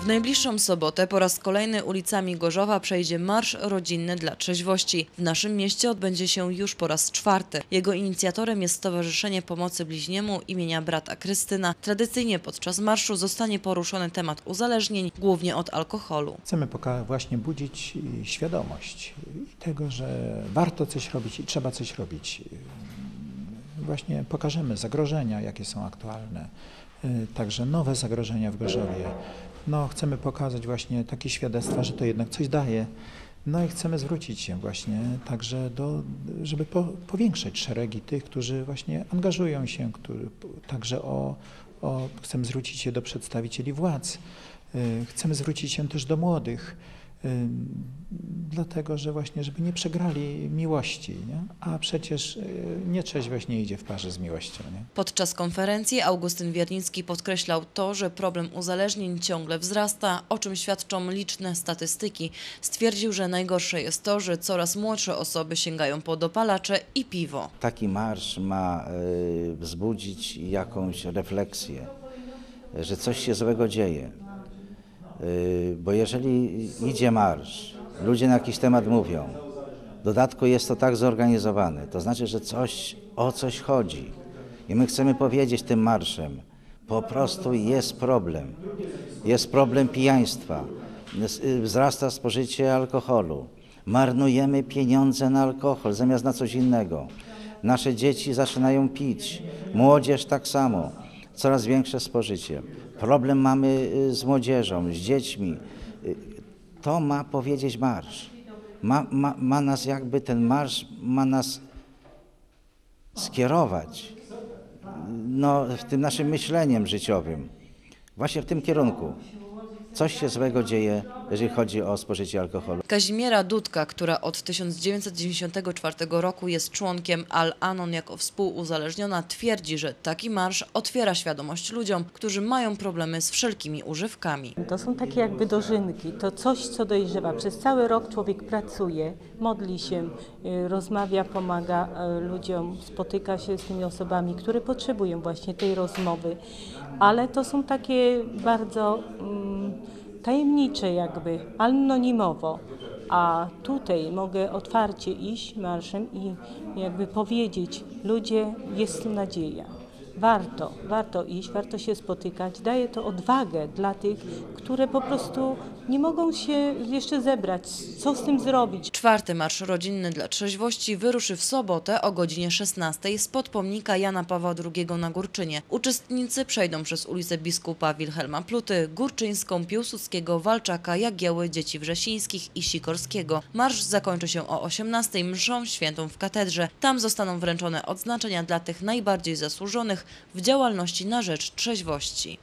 W najbliższą sobotę po raz kolejny ulicami Gorzowa przejdzie Marsz Rodzinny dla Trzeźwości. W naszym mieście odbędzie się już po raz czwarty. Jego inicjatorem jest Stowarzyszenie Pomocy Bliźniemu imienia brata Krystyna. Tradycyjnie podczas marszu zostanie poruszony temat uzależnień, głównie od alkoholu. Chcemy właśnie budzić y, świadomość tego, że warto coś robić i trzeba coś robić. Y, Właśnie pokażemy zagrożenia, jakie są aktualne, y, także nowe zagrożenia w Gorzowie. No, chcemy pokazać właśnie takie świadectwa, że to jednak coś daje. No i chcemy zwrócić się właśnie także do, żeby po, powiększać szeregi tych, którzy właśnie angażują się, który, także o, o, chcemy zwrócić się do przedstawicieli władz. Y, Chcemy zwrócić się też do młodych, dlatego że właśnie, żeby nie przegrali miłości, nie? a przecież y, nietrzeźwość nie idzie w parze z miłością. Nie? Podczas konferencji Augustyn Wiernicki podkreślał to, że problem uzależnień ciągle wzrasta, o czym świadczą liczne statystyki. Stwierdził, że najgorsze jest to, że coraz młodsze osoby sięgają po dopalacze i piwo. Taki marsz ma y, wzbudzić jakąś refleksję, że coś się złego dzieje. Y, Bo jeżeli idzie marsz, ludzie na jakiś temat mówią, w dodatku jest to tak zorganizowane, to znaczy, że coś, o coś chodzi. I my chcemy powiedzieć tym marszem, po prostu jest problem. Jest problem pijaństwa, y, wzrasta spożycie alkoholu. Marnujemy pieniądze na alkohol zamiast na coś innego. Nasze dzieci zaczynają pić, młodzież tak samo, coraz większe spożycie. Problem mamy y, z młodzieżą, z dziećmi. Y, To ma powiedzieć marsz. Ma, ma, ma nas jakby ten marsz ma nas skierować no, w tym naszym myśleniem życiowym, właśnie w tym kierunku. Coś się złego dzieje, jeżeli chodzi o spożycie alkoholu. Kazimiera Dudka, która od 1994 roku jest członkiem Al-Anon jako współuzależniona, twierdzi, że taki marsz otwiera świadomość ludziom, którzy mają problemy z wszelkimi używkami. To są takie jakby dożynki, to coś, co dojrzewa. Przez cały rok człowiek pracuje, modli się, y, rozmawia, pomaga y, ludziom, spotyka się z tymi osobami, które potrzebują właśnie tej rozmowy, ale to są takie bardzo mm, tajemnicze jakby, anonimowo. A tutaj mogę otwarcie iść marszem i jakby powiedzieć, ludzie, jest nadzieja. Warto, warto iść, warto się spotykać. Daje to odwagę dla tych, które po prostu nie mogą się jeszcze zebrać. Co z tym zrobić? Czwarty Marsz Rodzinny dla Trzeźwości wyruszy w sobotę o godzinie 16 spod pomnika Jana Pawła II na Górczynie. Uczestnicy przejdą przez ulicę biskupa Wilhelma Pluty, Górczyńską, Piłsudskiego, Walczaka, Jagieły, Dzieci Wrzesińskich i Sikorskiego. Marsz zakończy się o 18 mszą świętą w katedrze. Tam zostaną wręczone odznaczenia dla tych najbardziej zasłużonych w działalności na rzecz trzeźwości.